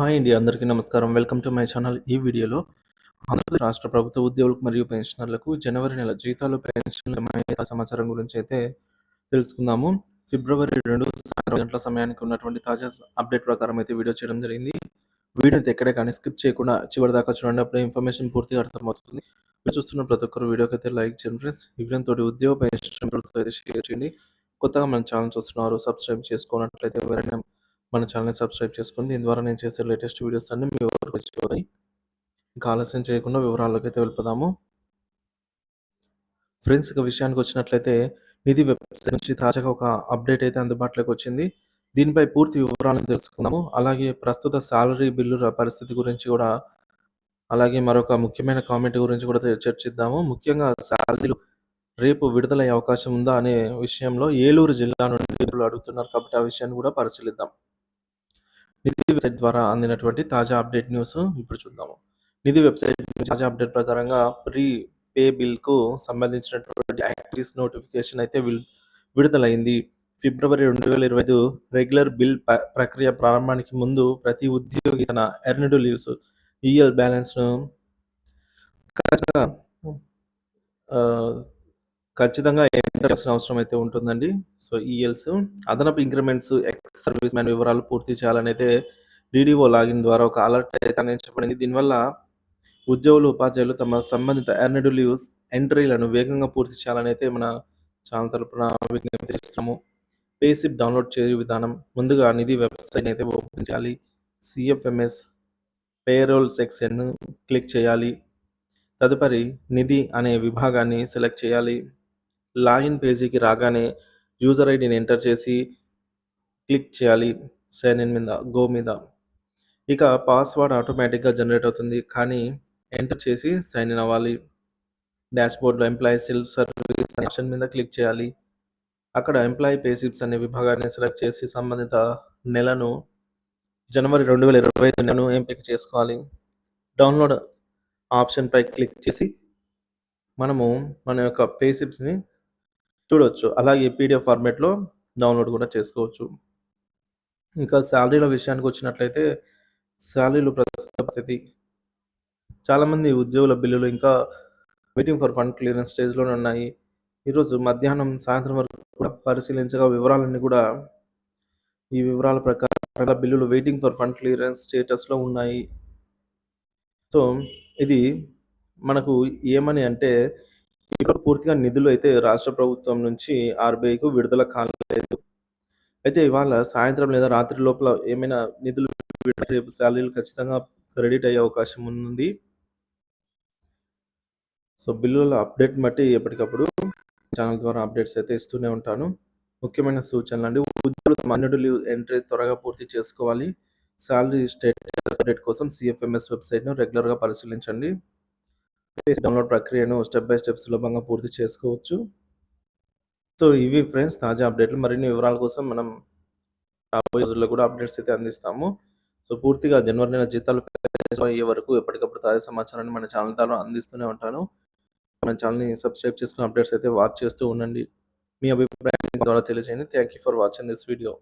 Hi అండి అందరికీ నమస్కారం. Welcome to my channel. ఈ వీడియోలో ఆంధ్రప్రదేశ్ రాష్ట్ర ప్రభుత్వ ఉద్యోగులకు మరియు పెన్షనర్లకు జనవరి నెల జీతాలు పెన్షన్ల సమాచారం గురించి అయితే తెలుసుకుందాము. ఫిబ్రవరి రెండు సాయంత్రం గంటల సమయానికి ఉన్నటువంటి తాజా అప్డేట్ ప్రకారం అయితే వీడియో చేయడం జరిగింది. వీడియో అయితే ఎక్కడే కానీ స్కిప్ చేయకుండా చివరి దాకా చూడండి. అప్పుడే ఇన్ఫర్మేషన్ పూర్తిగా అర్థమవుతుంది. మీరు చూస్తున్న ప్రతి ఒక్కరు వీడియోకి అయితే లైక్ చేయండి ఫ్రెండ్స్. వీడియో తోటి ఉద్యోగ పెన్షన్ అయితే షేర్ చేయండి. కొత్తగా మన ఛానల్ చూస్తున్నారు సబ్స్క్రైబ్ చేసుకున్నట్లయితే ఎవరైనా మన ఛానల్ని సబ్స్క్రైబ్ చేసుకుని దీని ద్వారా నేను చేసే లేటెస్ట్ వీడియోస్ అన్నీ మీ వరకు వచ్చేవాయి. ఇంకా ఆలస్యం చేయకుండా వివరాల్లోకి అయితే వెళ్ళిపోదాము. ఫ్రెండ్స్ ఇక విషయానికి వచ్చినట్లయితే నిధి వెబ్సైట్ నుంచి తాజాగా ఒక అప్డేట్ అయితే అందుబాటులోకి వచ్చింది. దీనిపై పూర్తి వివరాలను తెలుసుకుందాము. అలాగే ప్రస్తుత శాలరీ బిల్లుల పరిస్థితి గురించి కూడా అలాగే మరొక ముఖ్యమైన కామెంట్ గురించి కూడా చర్చిద్దాము. ముఖ్యంగా శాలరీలు రేపు విడుదలయ్యే అవకాశం ఉందా అనే విషయంలో ఏలూరు జిల్లా నుండి అడుగుతున్నారు కాబట్టి ఆ విషయాన్ని కూడా పరిశీలిద్దాం. నిధి వెబ్సైట్ ద్వారా అందినటువంటి తాజా అప్డేట్ న్యూస్ ఇప్పుడు చూద్దాము. నిధి వెబ్సైట్ తాజా అప్డేట్ ప్రకారంగా ప్రీ పే బిల్కు సంబంధించినటువంటి యాక్టివిటీస్ నోటిఫికేషన్ అయితే విడుదలైంది. ఫిబ్రవరి రెండు వేల ఇరవై ఐదు రెగ్యులర్ బిల్ ప్రక్రియ ప్రారంభానికి ముందు ప్రతి ఉద్యోగి తన ఎర్నడ్ లీవ్స్ ఈఎల్ బ్యాలెన్స్ను ఖచ్చితంగా ఎంటర్ చేయాల్సిన అవసరం అయితే ఉంటుందండి. సో ఈఎల్స్ అదనపు ఇంక్రిమెంట్స్ ఎక్స్ సర్వీస్ మ్యాన్ వివరాలు పూర్తి చేయాలని అయితే డీడీఓ లాగిన్ ద్వారా ఒక అలర్ట్ అయితే అందించబడింది. దీనివల్ల ఉద్యోగులు ఉపాధ్యాయులు తమ సంబంధిత ఎర్నడ్ లీవ్స్ ఎంట్రీలను వేగంగా పూర్తి చేయాలని అయితే మన ఛానల్ తరపున విజ్ఞప్తి చేస్తున్నాము. పేసిప్ డౌన్లోడ్ చేయ విధానం ముందుగా నిధి వెబ్సైట్ అయితే ఓపెన్ చేయాలి. సిఎఫ్ఎంఎస్ పేరోల్ సెక్షన్ క్లిక్ చేయాలి. తదుపరి నిధి అనే విభాగాన్ని సెలెక్ట్ చేయాలి. లాగిన్ పేజీకి రాగానే యూజర్ ఐడిని ఎంటర్ చేసి క్లిక్ చేయాలి. సైన్ ఇన్ మీద గో మీద. ఇక పాస్వర్డ్ ఆటోమేటిక్గా జనరేట్ అవుతుంది. కానీ ఎంటర్ చేసి సైన్ ఇన్ అవ్వాలి. డాష్బోర్డ్లో ఎంప్లాయీ సెల్ఫ్ సర్వీస్ ఆప్షన్ మీద క్లిక్ చేయాలి. అక్కడ ఎంప్లాయీ పేసిప్స్ అనే విభాగాన్ని సెలెక్ట్ చేసి సంబంధిత నెలను జనవరి రెండు వేల ఇరవై నెలను ఎంపిక చేసుకోవాలి. డౌన్లోడ్ ఆప్షన్పై క్లిక్ చేసి మనము మన యొక్క పేసిప్స్ని చూడవచ్చు అలాగే పీడిఎఫ్ ఫార్మేట్లో డౌన్లోడ్ కూడా చేసుకోవచ్చు. ఇంకా శాలరీల విషయానికి వచ్చినట్లయితే శాలరీలు ప్రస్తుత పరిస్థితి. చాలామంది ఉద్యోగుల బిల్లులు ఇంకా వెయిటింగ్ ఫర్ ఫండ్ క్లియరెన్స్ స్టేజ్లోనే ఉన్నాయి. ఈరోజు మధ్యాహ్నం సాయంత్రం వరకు కూడా పరిశీలించగా వివరాలన్నీ కూడా ఈ వివరాల ప్రకారం బిల్లులు వెయిటింగ్ ఫర్ ఫండ్ క్లియరెన్స్ స్టేటస్లో ఉన్నాయి. సో ఇది మనకు ఏమని అంటే పూర్తిగా నిధులు అయితే రాష్ట్ర ప్రభుత్వం నుంచి ఆర్బీఐకు విడుదల కాలేదు. అయితే ఇవాళ సాయంత్రం లేదా రాత్రి లోపల ఏమైనా నిధులు రేపు శాలరీలు ఖచ్చితంగా క్రెడిట్ అయ్యే అవకాశం ఉంది. సో బిల్లుల అప్డేట్ బట్టి ఎప్పటికప్పుడు ఛానల్ ద్వారా అప్డేట్స్ అయితే ఇస్తూనే ఉంటాను. ముఖ్యమైన సూచనలు అండి. ఉద్యోగులు మన్నుడు లీవ్ ఎంట్రీ త్వరగా పూర్తి చేసుకోవాలి. శాలరీ స్టేటస్ అప్డేట్ కోసం సిఎఫ్ఎంఎస్ వెబ్సైట్ను రెగ్యులర్గా పరిశీలించండి. డౌన్లోడ్ ప్రక్రియను స్టెప్ బై స్టెప్ సులభంగా పూర్తి చేసుకోవచ్చు. సో ఇవి ఫ్రెండ్స్ తాజా అప్డేట్లు మరిన్ని వివరాల కోసం మనం రాబోయే రోజుల్లో కూడా అప్డేట్స్ అయితే అందిస్తాము. సో పూర్తిగా జనవరి నెల జీతాలు అయ్యే వరకు ఎప్పటికప్పుడు తాజా సమాచారాన్ని మన ఛానల్ ద్వారా అందిస్తూనే ఉంటాను. మన ఛానల్ని సబ్స్క్రైబ్ చేసుకుని అప్డేట్స్ అయితే వాచ్ చేస్తూ ఉండండి. మీ అభిప్రాయం ద్వారా తెలియజేయండి. Thank you for watching this video